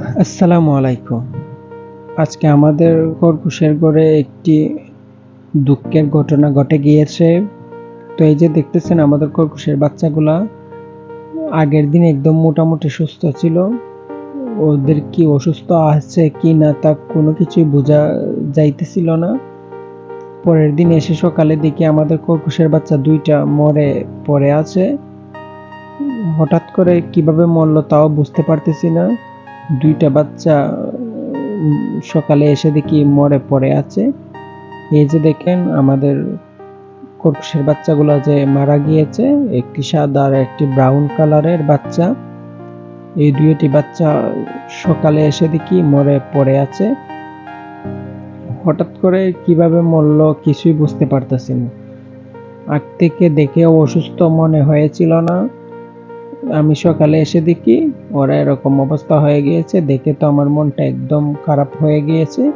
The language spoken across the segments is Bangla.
আসসালামু আলাইকুম। আজকে আমাদের খরগোশের গড়ে একটি দুঃখের ঘটনা ঘটে গিয়েছে। তো এই যে দেখতেছেন আমাদের খরগোশের বাচ্চাগুলা, আগের দিন একদম মোটামুটি সুস্থ ছিল। ওদের কি অসুস্থ আছে কি না তা কোনো কিছুই বোঝা যাইতেছিল না। পরের দিন এসে সকালে দেখি আমাদের খরগোশের বাচ্চা দুইটা মরে পড়ে আছে। হঠাৎ করে কীভাবে মরলো তাও বুঝতে পারতেছি না। দুইটা বাচ্চা সকালে এসে দেখি মরে পড়ে আছে। এই যে দেখেন, আমাদের খরগোশের বাচ্চাগুলো যে মারা গিয়েছে, একটি সাদা আর একটি ব্রাউন কালারের বাচ্চা। এই দুইটি বাচ্চা সকালে এসে দেখি মরে পড়ে আছে। হঠাৎ করে কীভাবে মরল কিছুই বুঝতে পারতেছি না। আগ থেকে দেখে অসুস্থ মনে হয়েছিল না। আমি সকালে এসে দেখি ওরা এরকম অবস্থা হয়ে গিয়েছে। দেখে তো আমার মনটা একদম খারাপ হয়ে গিয়েছে।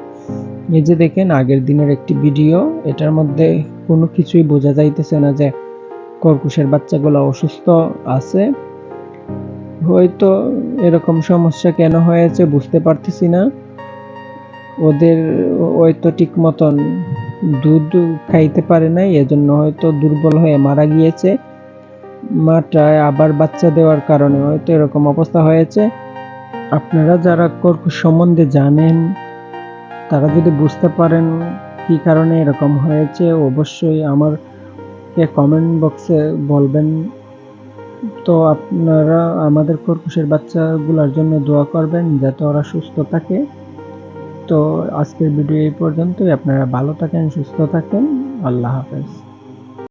এই যে দেখেন, আগের দিনের একটি ভিডিও, এটার মধ্যে কোনো কিছুই বোঝা যাইতেছে না যে কর্কুশের বাচ্চাগুলো অসুস্থ আছে। হয়তো এরকম সমস্যা কেন হয়েছে বুঝতে পারতেছি না। ওদের হয়তো ঠিক মতন দুধ খাইতে পারে নাই, এজন্য হয়তো দুর্বল হয়ে মারা গিয়েছে। মাটা আবার বাচ্চা দেওয়ার কারণে হয়তো এরকম অবস্থা হয়েছে। আপনারা যারা কর্কশ সম্বন্ধে জানেন, তারা যদি বুঝতে পারেন কি কারণে এরকম হয়েছে, অবশ্যই আমার কমেন্ট বক্সে বলবেন। তো আপনারা আমাদের কর্কশের বাচ্চাগুলোর জন্য দোয়া করবেন যাতে ওরা সুস্থ থাকে। তো আজকের ভিডিও এই পর্যন্তই। আপনারা ভালো থাকেন, সুস্থ থাকেন। আল্লাহ হাফেজ।